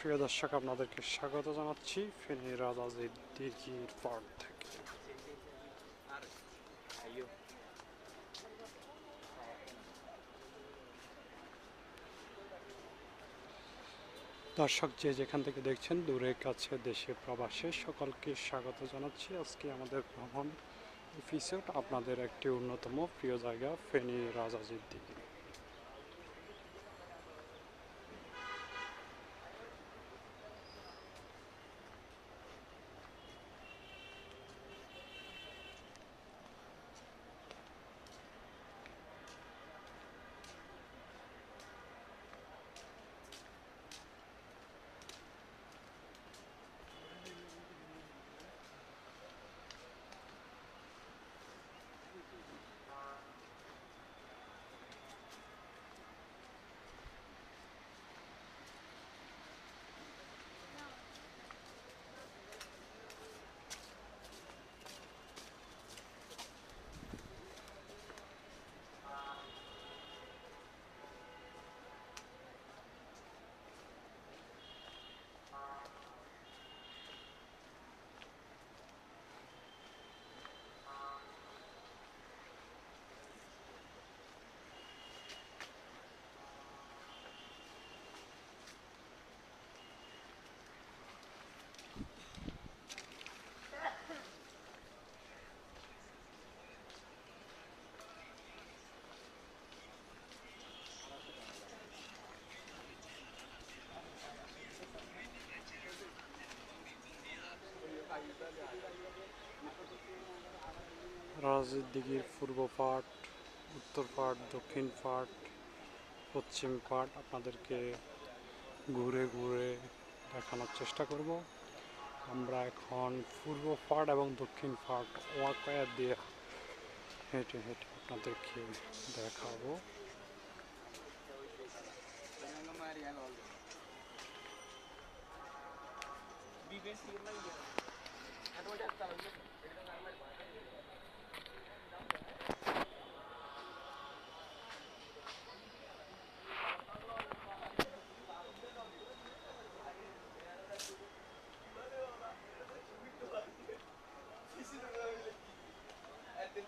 প্রিয় দর্শক, আপনাদেরকে স্বাগত জানাচ্ছি ফেনী রাজাজির দিঘির পাড় থেকে। দর্শক, যে যেখান থেকে দেখছেন, দূরে কাছে দেশে প্রবাসে সকলকে স্বাগত জানাচ্ছি। আজকে আমাদের ভ্রমণ এপিসোড, আপনাদের একটি অন্যতম প্রিয় জায়গা ফেনী রাজাজির দিঘি। রাজের দিঘির পূর্ব পাট, উত্তর পাট, দক্ষিণ পাট, পশ্চিম পাট আপনাদেরকে ঘুরে ঘুরে দেখানোর চেষ্টা করব। আমরা এখন পূর্ব পাট এবং দক্ষিণ পাট ওয়াকায়া দিয়ে হেঁটে হেঁটে আপনাদেরকে দেখাবো। বাইতে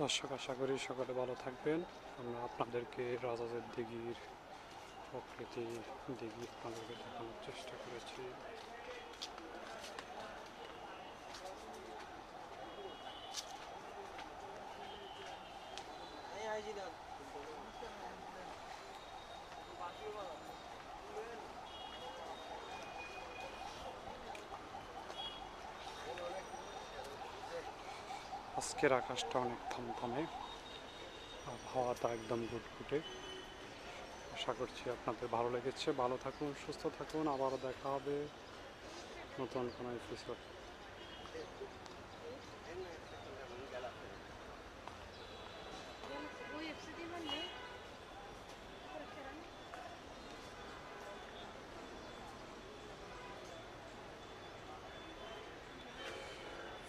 দর্শক, আশা করি সকলে ভালো থাকবেন। আমরা আপনাদেরকে রাজাদের দিঘির প্রকৃতি দিঘি আপনাদেরকে দেখানোর চেষ্টা করেছি। আজকের আকাশটা অনেক থমথমে, আবহাওয়াটা একদম গুটগুটে। আশা করছি আপনাদের ভালো লেগেছে। ভালো থাকুন, সুস্থ থাকুন। আবারও দেখা হবে নতুন কোনো এপিসোড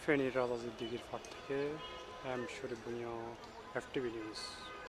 फेरि राजाजी दिगिर फाट থেকে आई एम शोरी बुनिया एफ टी वी न्यूज़